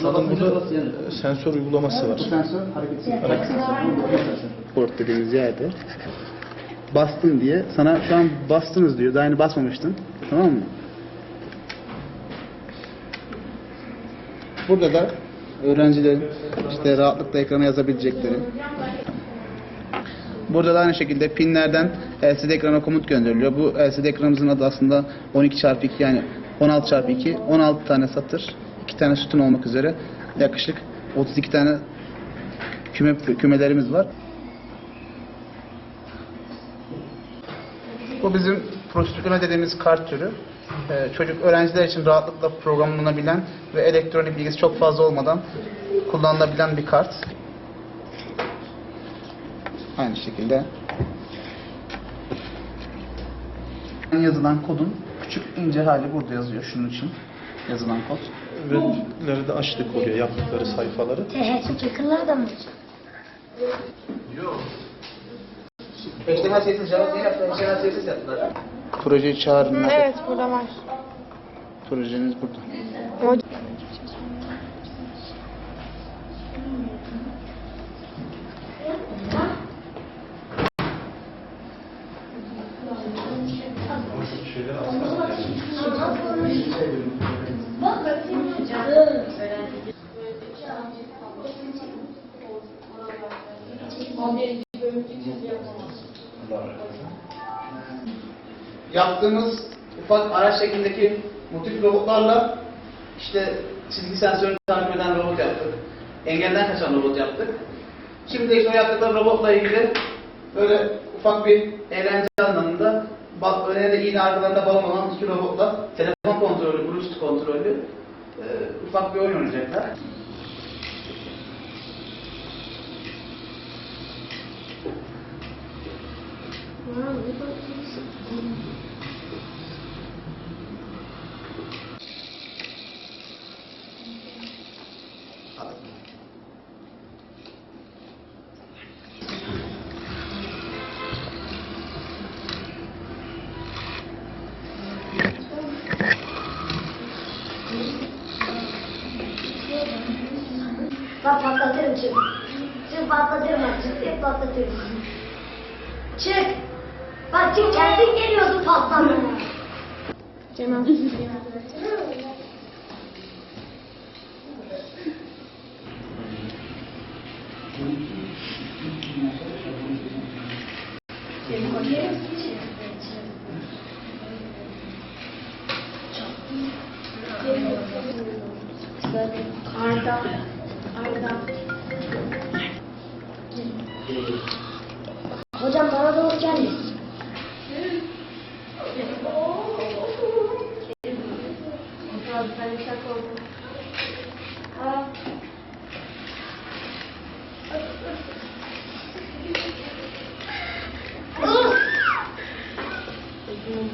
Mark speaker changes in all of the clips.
Speaker 1: Şu an burada sensör uygulaması var.
Speaker 2: Bu sensör hareketsiz. Port dediğimiz yerde bastın diye sana şu an bastınız diyor. Daha yeni basmamıştın. Tamam mı? Burada da öğrencilerin işte rahatlıkla ekrana yazabilecekleri. Burada da aynı şekilde pinlerden LCD ekrana komut gönderiliyor. Bu LCD ekranımızın adı aslında 12x2 yani 16x2, 16 tane satır, 2 tane sütun olmak üzere yaklaşık 32 tane küme, kümelerimiz var. Bu bizim prosedürüne dediğimiz kart türü. Ee, çocuk öğrenciler için rahatlıkla programlanabilen ve elektronik bilgisi çok fazla olmadan kullanılabilen bir kart. Aynı şekilde yazılan kodun küçük ince hali burada yazıyor şunun için yazılan kod.
Speaker 1: Web'leri de açtık oraya yaptıkları sayfaları.
Speaker 3: THS çakırlar da mı?
Speaker 2: HTML CSS Java değil yaptılar, HTML CSS yaptılar. Projeyi çağırın.
Speaker 4: Evet burada var.
Speaker 2: Projeniz burada. Yaptığımız ufak araç şeklindeki motif robotlarla işte çizgi sensörünü takip eden robot yaptık. Engelden kaçan robot yaptık. Şimdi işte o yaptıkları robotla ilgili böyle ufak bir eğlence anlamında bak önüne de iğne arkalarında balon olan iki robotla telefon kontrolü, Bluetooth kontrolü e, ufak bir oyun oynayacaklar.
Speaker 3: Bak patlatırım çık. Çık patlatırım çık patlatırım. Çık. Bak çık kendin geliyorsun patlamaya.
Speaker 4: Cemal.
Speaker 3: Arda. Arda. Hocam bana doğru gelme.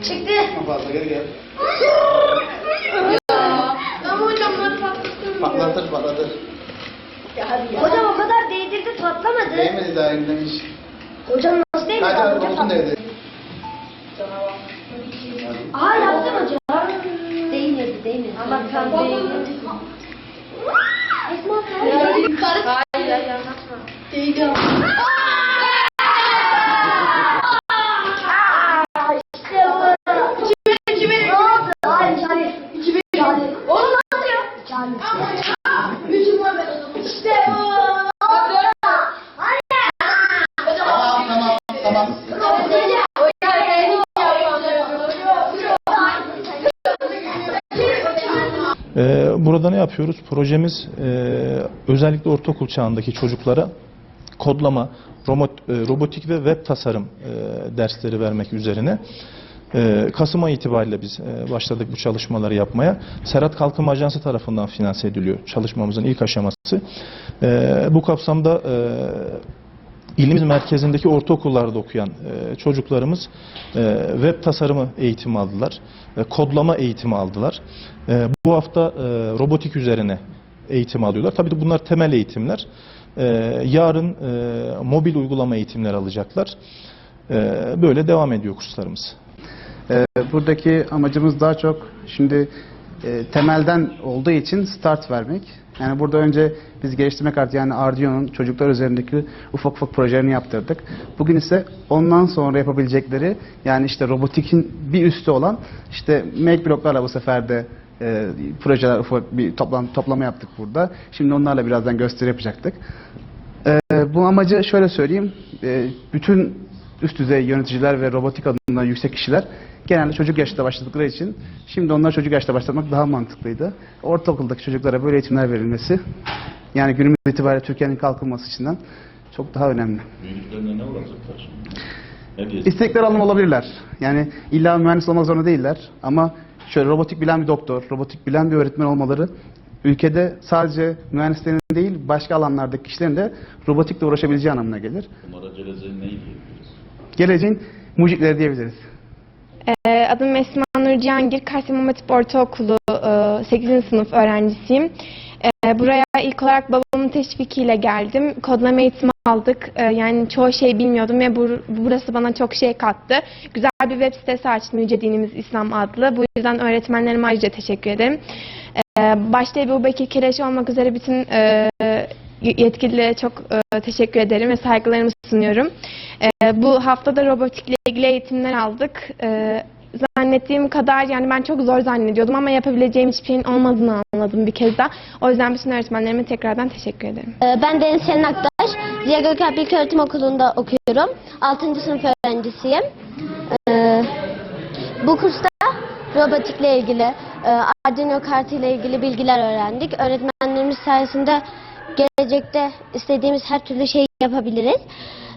Speaker 3: Çıktı.
Speaker 2: Fazla geri gel.
Speaker 4: Ama hocam bunları patlattım.
Speaker 2: Patlatır patlatır.
Speaker 3: Hocam o kadar değdirdi patlamadı.
Speaker 2: Değmedi daha elinden hiç.
Speaker 3: Hocam nasıl değmedi?
Speaker 2: Kaç tane
Speaker 3: Hocam
Speaker 2: robotun değdi?
Speaker 3: Aa. Değmedi değmedi. Ama kan değmedi. Esma
Speaker 4: Hayır hayır anlatma.
Speaker 3: İşte bu. Ne oldu? Hayır hayır. Hayır. Oğlum ne oluyor? İşte bu. Hayır.
Speaker 2: Tamam tamam tamam.
Speaker 1: Ee, burada ne yapıyoruz? Projemiz e, özellikle ortaokul çağındaki çocuklara kodlama, e, robotik ve web tasarım e, dersleri vermek üzerine. Kasım ayı itibariyle biz başladık bu çalışmaları yapmaya. Serhat Kalkınma Ajansı tarafından finanse ediliyor çalışmamızın ilk aşaması. Bu kapsamda İlimiz merkezindeki ortaokullarda okuyan e, çocuklarımız e, web tasarımı eğitimi aldılar, kodlama eğitimi aldılar. E, bu hafta robotik üzerine eğitim alıyorlar. Tabii de bunlar temel eğitimler. Yarın mobil uygulama eğitimleri alacaklar. Böyle devam ediyor kurslarımız.
Speaker 2: Buradaki amacımız daha çok şimdi e, temelden olduğu için start vermek. Yani burada önce biz geliştirme kartı yani Arduino'nun çocuklar üzerindeki ufak ufak projelerini yaptırdık. Bugün ise ondan sonra yapabilecekleri yani işte robotikin bir üstü olan işte make bloklarla bu sefer de e, projeler ufak bir toplam, toplama yaptık burada. Şimdi onlarla birazdan gösteri yapacaktık. Ee, bu amacı şöyle söyleyeyim. Ee, bütün üst düzey yöneticiler ve robotik alanından yüksek kişiler genelde çocuk yaşta başladıkları için şimdi onlar çocuk yaşta başlamak daha mantıklıydı. Ortaokuldaki çocuklara böyle eğitimler verilmesi yani günümüz itibariyle Türkiye'nin kalkınması açısından çok daha önemli.
Speaker 5: Büyüdüklerinde ne olacaklar?
Speaker 2: İstekler alım olabilirler. Yani illa mühendis olmak zorunda değiller ama şöyle robotik bilen bir doktor, robotik bilen bir öğretmen olmaları ülkede sadece mühendislerin değil başka alanlardaki kişilerin de robotikle uğraşabileceği anlamına gelir.
Speaker 5: Bunlara geleceğin neyi diyebiliriz?
Speaker 2: Geleceğin mucitleri diyebiliriz.
Speaker 4: Ee, adım Esma Nur Cihangir, Kars İmam Hatip Ortaokulu e, 8. sınıf öğrencisiyim. Ee, buraya ilk olarak babamın teşvikiyle geldim. Kodlama eğitimi aldık. Ee, yani çoğu şey bilmiyordum ve bur- burası bana çok şey kattı. Güzel bir web sitesi açtım Yüce Dinimiz İslam adlı. Bu yüzden öğretmenlerime ayrıca teşekkür ederim. Başta Ebu Bekir Kireç olmak üzere bütün e, yetkililere çok e, teşekkür ederim ve saygılarımı sunuyorum. E, bu haftada robotikle ilgili eğitimler aldık. E, zannettiğim kadar yani ben çok zor zannediyordum ama yapabileceğim hiçbir şeyin olmadığını anladım bir kez daha. O yüzden bütün öğretmenlerime tekrardan teşekkür ederim.
Speaker 6: Ee, Ben Deniz Selin Aktaş. Ziya Gökalp İlköğretim Okulu'nda okuyorum. 6. sınıf öğrencisiyim. Ee, bu kursta robotikle ilgili, e, Arduino kartıyla ilgili bilgiler öğrendik. Öğretmenlerimiz sayesinde gelecekte istediğimiz her türlü şeyi yapabiliriz.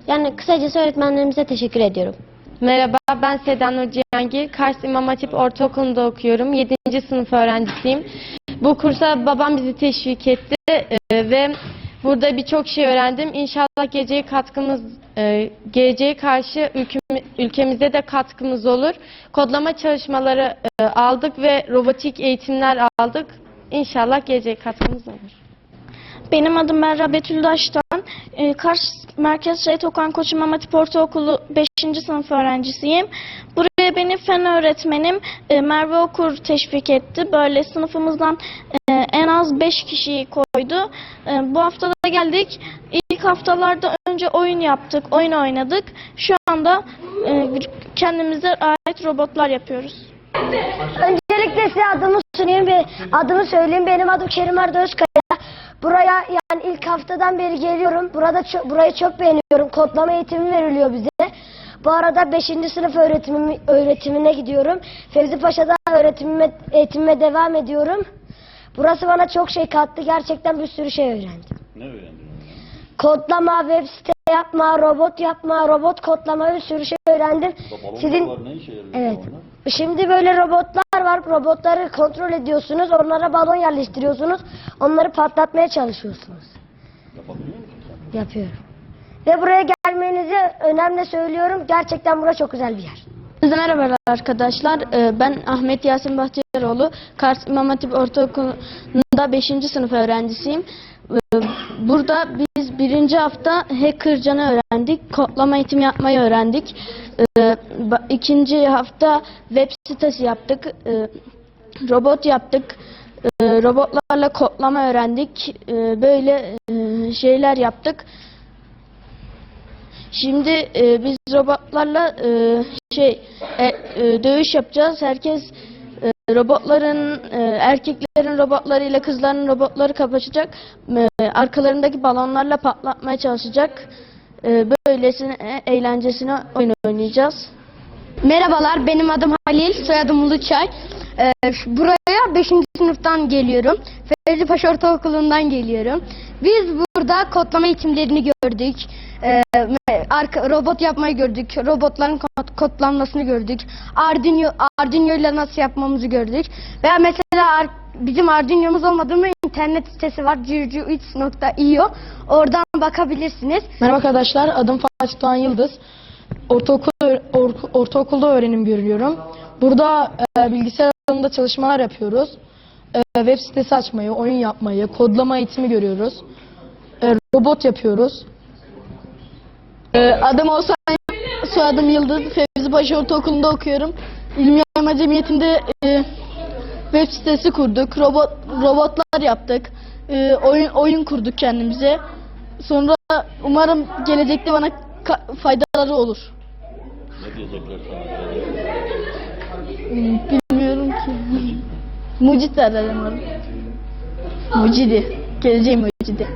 Speaker 6: Yani kısacası öğretmenlerimize teşekkür ediyorum.
Speaker 7: Merhaba, ben Seda Nur Cihangir. Kars İmam Hatip Ortaokulu'nda okuyorum. 7. sınıf öğrencisiyim. Bu kursa babam bizi teşvik etti e, ve burada birçok şey öğrendim. İnşallah geleceğe katkımız, e, geleceğe karşı ülkem- ülkemize de katkımız olur. Kodlama çalışmaları e, aldık ve robotik eğitimler aldık. İnşallah geleceğe katkımız olur.
Speaker 8: Benim adım Merra Betül Daş'tan. Ee, Kars Merkez Şehit Okan Koç İmam Hatip Ortaokulu 5. sınıf öğrencisiyim. Buraya beni fen öğretmenim e, Merve Okur teşvik etti. Böyle sınıfımızdan e, en az 5 kişiyi koydu. E, Bu hafta da geldik. İlk haftalarda önce oyun yaptık, oyun oynadık. Şu anda e, kendimize ait robotlar yapıyoruz.
Speaker 3: Öncelikle size adımı sunayım ve adımı söyleyeyim. Benim adım Kerim Arda Özkaya. Buraya yani ilk haftadan beri geliyorum. Burada çok, burayı çok beğeniyorum. Kodlama eğitimi veriliyor bize. Bu arada 5. sınıf öğretimimi, öğretimine gidiyorum. Fevzi Paşa'da öğretimime, eğitimime devam ediyorum. Burası bana çok şey kattı. Gerçekten bir sürü şey öğrendim.
Speaker 5: Ne öğrendin?
Speaker 3: Kodlama, web site yapma, robot yapma, robot kodlama bir sürü şey öğrendim. Sizin
Speaker 5: ne işe yarıyor?
Speaker 3: Evet.
Speaker 5: balonlar?
Speaker 3: Şimdi böyle robotlar var. Robotları kontrol ediyorsunuz. Onlara balon yerleştiriyorsunuz. Onları patlatmaya çalışıyorsunuz.
Speaker 5: Yapabiliyor musun sen?
Speaker 3: Yapıyorum. Ve buraya gelmenizi önemli söylüyorum. Gerçekten burası çok güzel bir yer.
Speaker 8: Size merhabalar arkadaşlar. Ee, Ben Ahmet Yasin Bahtiyaroğlu. Kars İmam Hatip Ortaokulu'nda 5. sınıf öğrencisiyim. Ee, Burada biz birinci hafta hackercanı öğrendik. Kodlama eğitimi yapmayı öğrendik. Ee, İkinci hafta web sitesi yaptık. Ee, Robot yaptık. Robotlarla kodlama öğrendik. Böyle şeyler yaptık. Şimdi biz robotlarla şey e, e, dövüş yapacağız. Herkes robotların e, erkeklerin robotlarıyla kızların robotları kapışacak. E, arkalarındaki balonlarla patlatmaya çalışacak. E, böylesine eğlencesine oyun oynayacağız.
Speaker 6: Merhabalar, benim adım Halil, soyadım Uluçay. Buraya 5. sınıftan geliyorum. Fevzi Paşa Ortaokulu'ndan geliyorum. Biz burada kodlama eğitimlerini gördük. Arka, robot yapmayı gördük. Robotların kod, kodlanmasını gördük. Arduino, Arduino ile nasıl yapmamızı gördük. Veya mesela ar- bizim Arduino'muz olmadığı mı internet sitesi var. gg3.io. Oradan bakabilirsiniz.
Speaker 9: Merhaba arkadaşlar, adım Fatih Doğan Yıldız. Ortaokul, or- ortaokulda öğrenim görüyorum. Burada e, bilgisayar alanında çalışmalar yapıyoruz. E, web sitesi açmayı, oyun yapmayı, kodlama eğitimi görüyoruz. E, robot yapıyoruz. E, adım Oğuzhan, soyadım Yıldız. Fevzi Paşa Ortaokulu'nda okuyorum. İlmi Yayma Cemiyeti'nde e,
Speaker 8: web sitesi kurduk, robot robotlar yaptık, e, oyun oyun kurduk kendimize. Sonra umarım gelecekte bana faydaları olur.
Speaker 5: Ne diyecekler sana?
Speaker 8: Hmm, Bilmiyorum ki. Mucit derler umarım. Mucidi. Geleceğim mucidi.